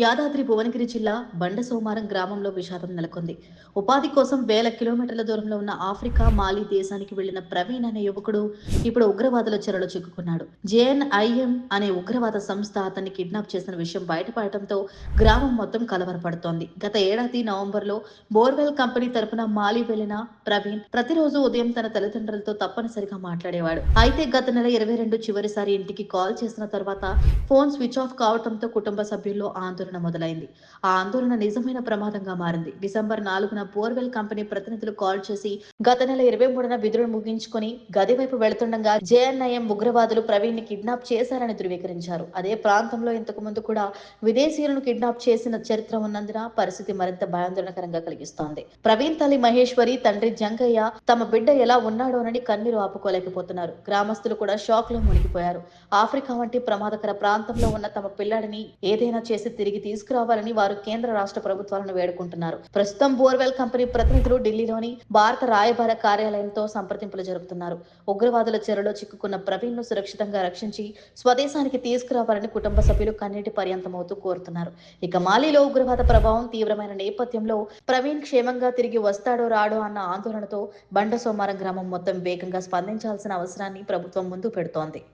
యాదాద్రి భువనగిరి జిల్లా బండ సోమారం గ్రామంలో విషాదం నెలకొంది. ఉపాధి కోసం వేల కిలోమీటర్ల దూరంలో ఉన్న ఆఫ్రికా మాలి దేశానికి వెళ్ళిన ప్రవీణ్ అనే యువకుడు ఇప్పుడు ఉగ్రవాదుల చెరలో చిక్కుకున్నాడు. జేఎన్ఐఎం అనే ఉగ్రవాద సంస్థ అతన్ని కిడ్నాప్ చేసిన విషయం బయటపడటంతో గ్రామం మొత్తం కలవరపడుతోంది. గత ఏడాది నవంబర్లో బోర్వెల్ కంపెనీ తరపున మాలి వెళ్ళిన ప్రవీణ్ ప్రతిరోజు ఉదయం తన తల్లిదండ్రులతో తప్పనిసరిగా మాట్లాడేవాడు. అయితే గత నెల ఇరవై రెండు చివరిసారి ఇంటికి కాల్ చేసిన తర్వాత ఫోన్ స్విచ్ ఆఫ్ కావడంతో కుటుంబ సభ్యుల్లో ఆందోళన మొదలైంది. ఆ ఆందోళన నిజమైన ప్రమాదంగా మారింది. డిసెంబర్ నాలుగున బోర్వెల్ కంపెనీ ప్రతినిధులు కాల్ చేసి గత నెల ఇరవై మూడున విధులు ముగించుకొని గది వైపు వెళుతుండగా జేఎన్ఐఎం ఉగ్రవాదులు ప్రవీణ్ని కిడ్నాప్ చేశారని ధృవీకరించారు. అదే ప్రాంతంలో ఇంతకు ముందు కూడా విదేశీయులను కిడ్నాప్ చేసిన చరిత్ర ఉన్నందున పరిస్థితి మరింత భయాందోళనకరంగా కలిగిస్తోంది. ప్రవీణ్ తల్లి మహేశ్వరి తండ్రి జంగయ్య తమ బిడ్డ ఎలా ఉన్నాడోనని కన్నీరు ఆపుకోలేకపోతున్నారు. గ్రామస్తులు కూడా షాక్లో మునిగిపోయారు. ఆఫ్రికా వంటి ప్రమాదకర ప్రాంతంలో ఉన్న తమ పిల్లాడిని ఏదైనా చేసి తిరిగి తిరిగి తీసుకురావాలని వారు కేంద్ర రాష్ట్ర ప్రభుత్వాలను వేడుకుంటున్నారు. ప్రస్తుతం బోర్వెల్ కంపెనీ ప్రతినిధులు ఢిల్లీలోని భారత రాయబార కార్యాలయంతో సంప్రదింపులు జరుపుతున్నారు. ఉగ్రవాదుల చెరలో చిక్కుకున్న ప్రవీణ్ను సురక్షితంగా రక్షించి స్వదేశానికి తీసుకురావాలని కుటుంబ సభ్యులు కన్నీటి పర్యంతమవుతూ కోరుతున్నారు. ఇక మాలీలో ఉగ్రవాద ప్రభావం తీవ్రమైన నేపథ్యంలో ప్రవీణ్ క్షేమంగా తిరిగి వస్తాడో రాడో అన్న ఆందోళనతో బండ సోమారం గ్రామం మొత్తం వేగంగా స్పందించాల్సిన అవసరాన్ని ప్రభుత్వం ముందు పెడుతోంది.